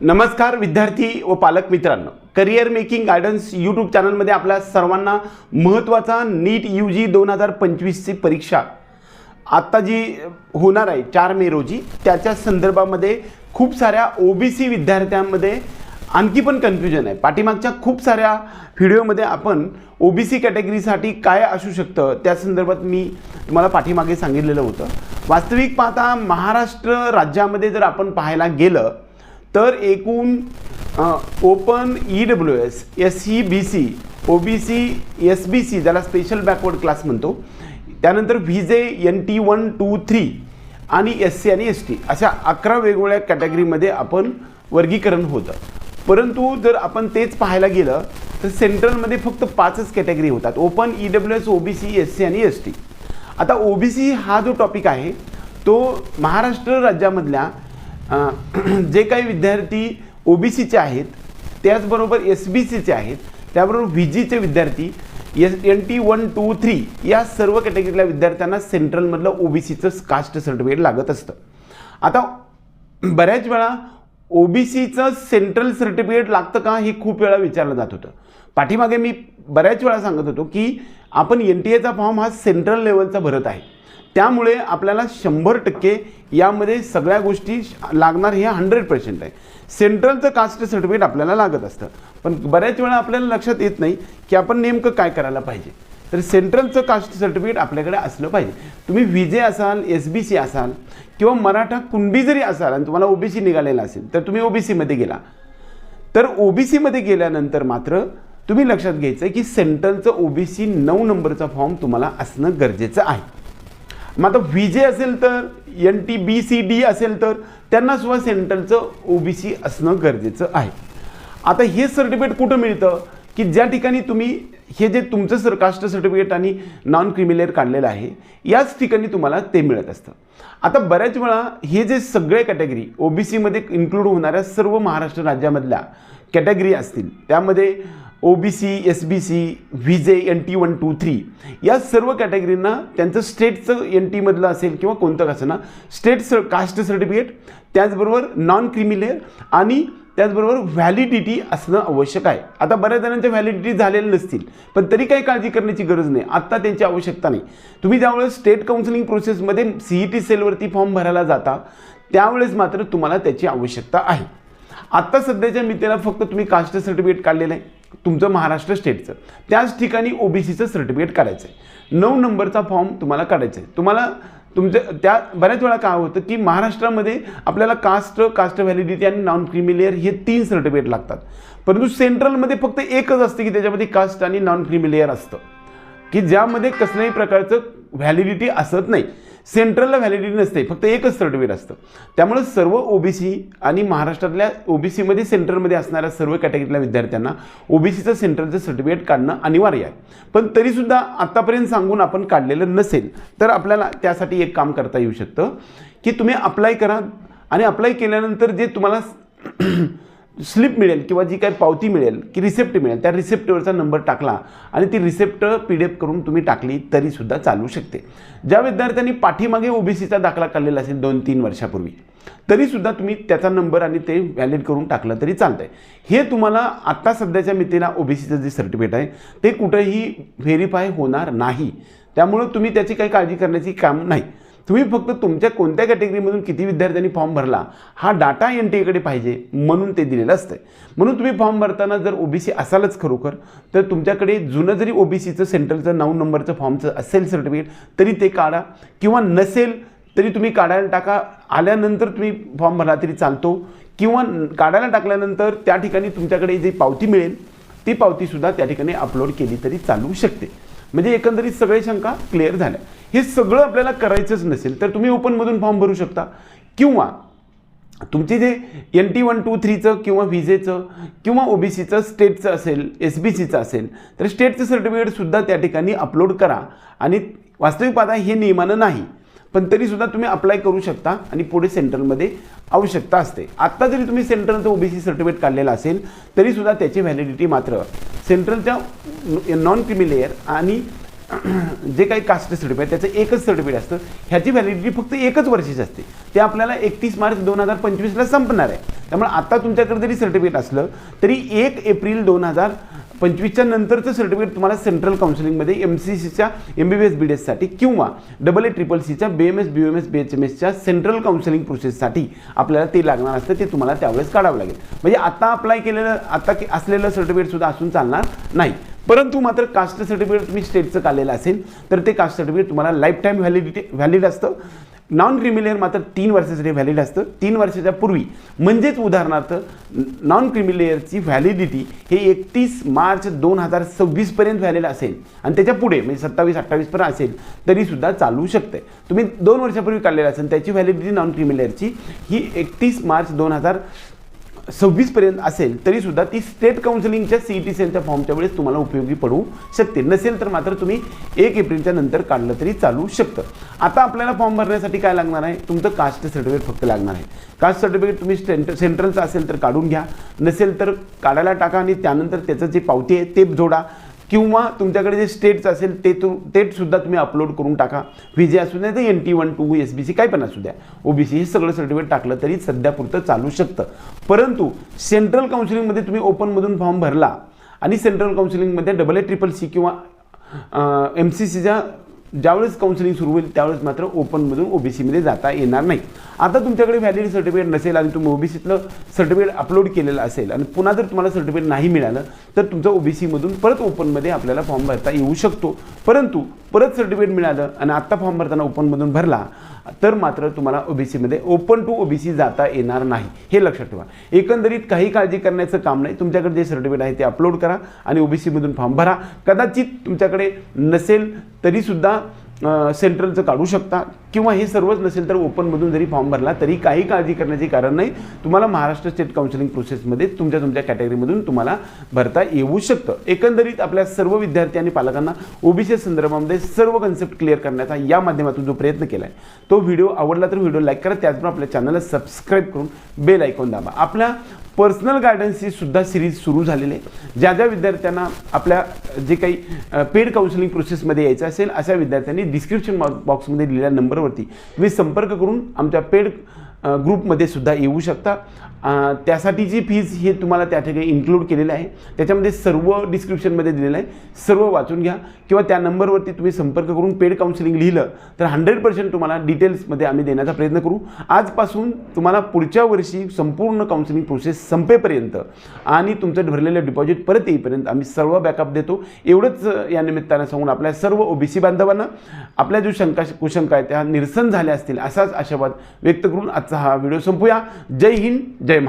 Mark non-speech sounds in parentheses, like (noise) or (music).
नमस्कार विद्यार्थी व पालक मित्रांनो. करिअर मेकिंग गायडन्स यूट्यूब चॅनलमध्ये आपल्या सर्वांना महत्त्वाचा नीट यू जी दोन हजार पंचवीसची परीक्षा आत्ता जी होणार आहे चार मे रोजी त्याच्या संदर्भामध्ये खूप साऱ्या ओ बी सी विद्यार्थ्यांमध्ये आणखी पण कन्फ्युजन आहे. पाठीमागच्या खूप साऱ्या व्हिडिओमध्ये आपण ओ बी सी कॅटेगरीसाठी काय असू शकतं त्या संदर्भात मी तुम्हाला पाठीमागे सांगितलेलं होतं. वास्तविक पाहता महाराष्ट्र राज्यामध्ये जर आपण पाहायला गेलं तर एकूण open E W S S C B C O B C S B C ज्याला स्पेशल बॅकवर्ड क्लास म्हणतो त्यानंतर V J N T one two three आणि एस सी आणि एस टी अशा अकरा वेगवेगळ्या कॅटेगरीमध्ये आपण वर्गीकरण होतं. परंतु जर आपण तेच पाहायला गेलं तर सेंट्रलमध्ये फक्त पाचच कॅटेगरी होतात. Open E W S O B C S C आणि एस टी आता ओ बी सी हा जो टॉपिक आहे तो महाराष्ट्र राज्यामधल्या (clears throat) जे काही विद्यार्थी ओ बी सीचे आहेत त्याचबरोबर एस बी सीचे आहेत त्याबरोबर व्ही जीचे विद्यार्थी S N T one two three या सर्व कॅटेगरीतल्या विद्यार्थ्यांना सेंट्रलमधलं ओ बी सीचं कास्ट सर्टिफिकेट लागत असतं. आता बऱ्याच वेळा ओ बी सीचं सेंट्रल सर्टिफिकेट लागतं का हे खूप वेळा विचारलं जात होतं. पाठीमागे मी बऱ्याच वेळा सांगत होतो की आपण एन टी एचा फॉर्म हा सेंट्रल लेवलचा भरत आहे. त्यामुळे आपल्याला शंभर टक्के यामध्ये सगळ्या गोष्टी लागणार हे हंड्रेड पर्सेंट आहे. सेंट्रलचं कास्ट सर्टिफिकेट आपल्याला लागत असतं. पण बऱ्याच वेळा आपल्याला लक्षात येत नाही की आपण नेमकं काय करायला पाहिजे. तर सेंट्रलचं कास्ट सर्टिफिकेट आपल्याकडे असलं पाहिजे. तुम्ही विजे असाल एस बी सी असाल किंवा मराठा कुणबी जरी असाल आणि तुम्हाला ओ बी सी निघालेला असेल तर तुम्ही ओ बी सीमध्ये गेला. तर ओ बी सीमध्ये गेल्यानंतर मात्र तुम्ही लक्षात घ्यायचं आहे की सेंट्रलचं ओ बी सी नऊ नंबरचा फॉर्म तुम्हाला असणं गरजेचं आहे. मग आता व्ही जे असेल तर N T B C D असेल तर त्यांना सुद्धा सेंट्रलचं ओ बी सी असणं गरजेचं आहे. आता हे सर्टिफिकेट कुठं मिळतं? की ज्या ठिकाणी तुम्ही हे जे तुमचं सर कास्ट सर्टिफिकेट आणि नॉन क्रिमिलेअर काढलेलं आहे याच ठिकाणी तुम्हाला ते मिळत असतं. आता बऱ्याच वेळा हे जे सगळे कॅटेगरी ओ बी सीमध्ये इन्क्लूड होणाऱ्या सर्व महाराष्ट्र राज्यामधल्या कॅटेगरी असतील त्यामध्ये O B C S B C V J N T one two three. या सर्व कॅटेगरींना त्यांचं स्टेटचं एन टीमधलं असेल किंवा कोणतं कसं ना स्टेट स कास्ट सर्टिफिकेट त्याचबरोबर नॉन क्रिमिलेअर आणि त्याचबरोबर व्हॅलिडिटी असणं आवश्यक आहे. आता बऱ्याच जणांच्या व्हॅलिडिटी झालेल्या नसतील पण तरी काही काळजी करण्याची गरज नाही. आत्ता त्यांची आवश्यकता नाही. तुम्ही ज्यावेळेस स्टेट काउन्सिलिंग प्रोसेसमध्ये सी ई टी सेलवरती फॉर्म भरायला जाता त्यावेळेस मात्र तुम्हाला त्याची आवश्यकता आहे. आत्ता सध्याच्या मितीला फक्त तुम्ही कास्ट सर्टिफिकेट काढलेलं आहे. तुमचं महाराष्ट्र स्टेटचं. त्याच ठिकाणी ओ बी सीचं सर्टिफिकेट काढायचं आहे नऊ नंबरचा फॉर्म तुम्हाला काढायचा आहे तुम्हाला तुमचं त्या बऱ्याच वेळा काय होतं की महाराष्ट्रामध्ये आपल्याला कास्ट कास्ट व्हॅलिडिटी आणि नॉन क्रिमिलेअर हे तीन सर्टिफिकेट लागतात. परंतु सेंट्रलमध्ये फक्त एकच असतं की त्याच्यामध्ये कास्ट आणि नॉन क्रिमिलेअर असतं. की ज्यामध्ये कसल्याही प्रकारचं व्हॅलिडिटी असत नाही. सेंट्रलला व्हॅलिडिटी नसते फक्त एकच सर्टिफिकेट असतं. त्यामुळे सर्व ओ बी सी आणि महाराष्ट्रातल्या ओ बी सीमध्ये सेंट्रलमध्ये असणाऱ्या सर्व कॅटेगरीतल्या विद्यार्थ्यांना ओ बी सीचं सेंट्रलचं सर्टिफिकेट काढणं अनिवार्य आहे. पण तरीसुद्धा आत्तापर्यंत सांगून आपण काढलेलं नसेल तर आपल्याला त्यासाठी एक काम करता येऊ शकतं की तुम्ही अप्लाय करा आणि अप्लाय केल्यानंतर जे तुम्हाला स्लिप मिळेल किंवा जी काही पावती मिळेल की रिसेप्ट मिळेल त्या रिसेप्टवरचा नंबर टाकला आणि ती रिसेप्ट पी डी एफ करून तुम्ही टाकली तरीसुद्धा चालू शकते. ज्या विद्यार्थ्यांनी पाठीमागे ओ बी सीचा दाखला काढलेला असेल दोन तीन वर्षापूर्वी तरीसुद्धा तुम्ही त्याचा नंबर आणि ते व्हॅलिड करून टाकलं तरी चालतंय. हे तुम्हाला आत्ता सध्याच्या मितीला ओ बी सीचं जे सर्टिफिकेट आहे ते कुठंही व्हेरीफाय होणार नाही. त्यामुळं तुम्ही त्याची काही काळजी करण्याची काम नाही. तुम्ही फक्त तुमच्या कोणत्या कॅटेगरीमधून किती विद्यार्थ्यांनी फॉर्म भरला हा डाटा एन टी एकडे पाहिजे म्हणून ते दिलेलं असतं म्हणून तुम्ही फॉर्म भरताना जर ओ बी सी असालच खरोखर तर तुमच्याकडे जुनं जरी ओ बी सीचं सेंट्रलचं नऊ नंबरचं फॉर्मचं असेल सर्टिफिकेट तरी ते काढा. किंवा नसेल तरी तुम्ही काढायला टाका. आल्यानंतर तुम्ही फॉर्म भरला तरी चालतो. किंवा काढायला टाकल्यानंतर त्या ठिकाणी तुमच्याकडे जी पावती मिळेल ती पावतीसुद्धा त्या ठिकाणी अपलोड केली तरी चालू शकते. म्हणजे एकंदरीत सगळे शंका क्लिअर झाल्या. हे सगळं आपल्याला करायचंच नसेल तर तुम्ही ओपनमधून फॉर्म भरू शकता. किंवा तुमचे जे एन टी वन टू थ्रीचं किंवा विजेचं किंवा ओ बी सीचं स्टेटचं असेल एस बी सीचं असेल तर स्टेटचं सर्टिफिकेटसुद्धा त्या ठिकाणी अपलोड करा. आणि वास्तविक पाहता हे नियमानं नाही पण तरीसुद्धा तुम्ही अप्लाय करू शकता आणि पुढे सेंट्रलमध्ये आवश्यकता असते. आत्ता जरी तुम्ही सेंट्रलचं ओ बी सी सर्टिफिकेट काढलेलं असेल तरीसुद्धा त्याची व्हॅलिडिटी मात्र सेंट्रलच्या नॉन क्रिमिलेअर आणि जे काही कास्ट सर्टिफिकेट त्याचं एकच सर्टिफिकेट असतं. ह्याची व्हॅलिडिटी फक्त एकच वर्षाची असते. ते आपल्याला एकतीस मार्च दोन हजार पंचवीसला संपणार आहे. त्यामुळे आता तुमच्याकडे जरी सर्टिफिकेट असलं तरी एक एप्रिल दोन हजार पंचवीसच्या नंतरचं सर्टिफिकेट तुम्हाला सेंट्रल काउन्सिलिंगमध्ये एम सी सीच्या M B B S B D एससाठी किंवा डबल ए ट्रिपल सीच्या B M S B M S B H M एसच्या सेंट्रल काउन्सिलिंग प्रोसेससाठी आपल्याला ते लागणार असतं ते तुम्हाला त्यावेळेस काढावं लागेल. म्हणजे आता अप्लाय केलेलं आता असलेलं सर्टिफिकेटसुद्धा असून चालणार नाही. परंतु मात्र कास्ट सर्टिफिकेट तुम्ही स्टेटचं काढलेलं असेल तर ते कास्ट सर्टिफिकेट तुम्हाला लाईफ टाईम व्हॅलिडिटी व्हॅलिड असतं. नॉन क्रिमिलियर मात्र तीन वर्षासाठी व्हॅलिड असतं. तीन वर्षाच्या पूर्वी म्हणजेच उदाहरणार्थ नॉन क्रिमिलेअरची व्हॅलिडिटी हे एकतीस मार्च दोन हजार सव्वीसपर्यंत व्हॅलिड असेल. आणि त्याच्या पुढे म्हणजे सत्तावीस अठ्ठावीसपर्यंत असेल तरीसुद्धा चालू शकते तुम्ही दोन वर्षापूर्वी काढलेलं असेल त्याची व्हॅलिडिटी नॉन क्रिमिलेअरची ही एकतीस मार्च दोन हजार सव्वीसपर्यंत असेल तरीसुद्धा ती स्टेट काउन्सिलिंगच्या सी ई टी सेलच्या फॉर्मच्या वेळेस तुम्हाला उपयोगी पडू शकते. नसेल तर मात्र तुम्ही एक एप्रिलच्या नंतर काढलं तरी चालू शकतं. आता आपल्याला फॉर्म भरण्यासाठी काय लागणार आहे? तुमचं कास्ट सर्टिफिकेट फक्त लागणार आहे. कास्ट सर्टिफिकेट तुम्ही सेंट सेंट्रलचं असेल तर काढून घ्या. नसेल तर काढायला टाका आणि त्यानंतर त्याचं जे पावती आहे ते जोडा. किंवा तुमच्याकडे जे स्टेट्स असेल ते तू तेसुद्धा तुम्ही अपलोड करून टाका. व्हिजे असू द्या तर N T one two S B C काय पण असू द्या. ओ बी सी हे सगळं सर्टिफिकेट टाकलं तरी सध्यापुरतं चालू शकतं. परंतु सेंट्रल काउन्सिलिंगमध्ये तुम्ही ओपनमधून फॉर्म भरला आणि सेंट्रल काउन्सिलिंगमध्ये डबल ए ट्रिपल सी किंवा एम सी सीच्या ज्यावेळेस काउन्सिलिंग सुरू होईल त्यावेळेस मात्र ओपनमधून ओबीसीमध्ये जाता येणार नाही. आता तुमच्याकडे व्हॅलिड सर्टिफिकेट नसेल आणि तुम्ही ओबीसीतलं सर्टिफिकेट अपलोड केलेलं असेल आणि पुन्हा जर तुम्हाला सर्टिफिकेट नाही मिळालं तर तुमचं ओबीसीमधून परत ओपनमध्ये आपल्याला फॉर्म भरता येऊ शकतो. परंतु परत सर्टिफिकेट मिळालं आणि आत्ता फॉर्म भरताना ओपनमधून भरला तर मात्र तुम्हाला ओबीसीमध्ये ओपन टू ओबीसी जाता येणार नाही. हे लक्षात ठेवा. एकंदरीत काही काळजी करण्याचं काम नाही. तुमच्याकडे जे सर्टिफिकेट आहे ते अपलोड करा आणि ओबीसीमधून फॉर्म भरा. कदाचित तुमच्याकडे नसेल तरीसुद्धा सेंट्रलचं काढू शकता. किंवा हे सर्वच नसेल तर ओपनमधून जरी फॉर्म भरला तरी काही काळजी करण्याचे कारण नाही. तुम्हाला महाराष्ट्र स्टेट काउन्सिलिंग प्रोसेसमध्ये तुमच्या तुमच्या कॅटेगरीमधून तुम्हाला भरता येऊ शकतं. एकंदरीत आपल्या सर्व विद्यार्थी आणि पालकांना ओबीसी संदर्भामध्ये सर्व कन्सेप्ट क्लिअर करण्याचा या माध्यमातून जो प्रयत्न केला आहे तो व्हिडिओ आवडला तर व्हिडिओ लाईक करा. त्याचबरोबर आपल्या चॅनलला सबस्क्राईब करून बेल ऐकून दाबा. आपल्या पर्सनल गायडन्सची सुद्धा सिरीज सुरू झालेली आहे. ज्या ज्या विद्यार्थ्यांना आपल्या जे काही पेड काउन्सिलिंग प्रोसेसमध्ये यायचं असेल अशा विद्यार्थ्यांनी डिस्क्रिप्शन बॉक्समध्ये दिलेल्या नंबरवरती तुम्ही संपर्क करून आमच्या पेड ग्रुपमध्ये सुद्धा येऊ शकता. त्यासाठी त्यासाठीची फीज हे तुम्हाला त्या ठिकाणी इन्क्लूड केलेलं आहे त्याच्यामध्ये सर्व डिस्क्रिप्शनमध्ये दिलेलं आहे. सर्व वाचून घ्या किंवा त्या नंबरवरती तुम्ही संपर्क करून पेड काउन्सिलिंग लिहिलं तर हंड्रेड पर्सेंट तुम्हाला डिटेल्समध्ये आम्ही देण्याचा प्रयत्न करू. आजपासून तुम्हाला पुढच्या वर्षी संपूर्ण काउन्सिलिंग प्रोसेस संपेपर्यंत आणि तुमचं भरलेलं डिपॉझिट परत येईपर्यंत आम्ही सर्व बॅकअप देतो. एवढंच या निमित्तानं सांगून आपल्या सर्व ओबीसी बांधवांना आपल्या जो शंका कुशंका आहेत त्या निरसन झाल्या असतील असाच आशावाद व्यक्त करून आजचा हा व्हिडिओ संपूया. जय हिंद जय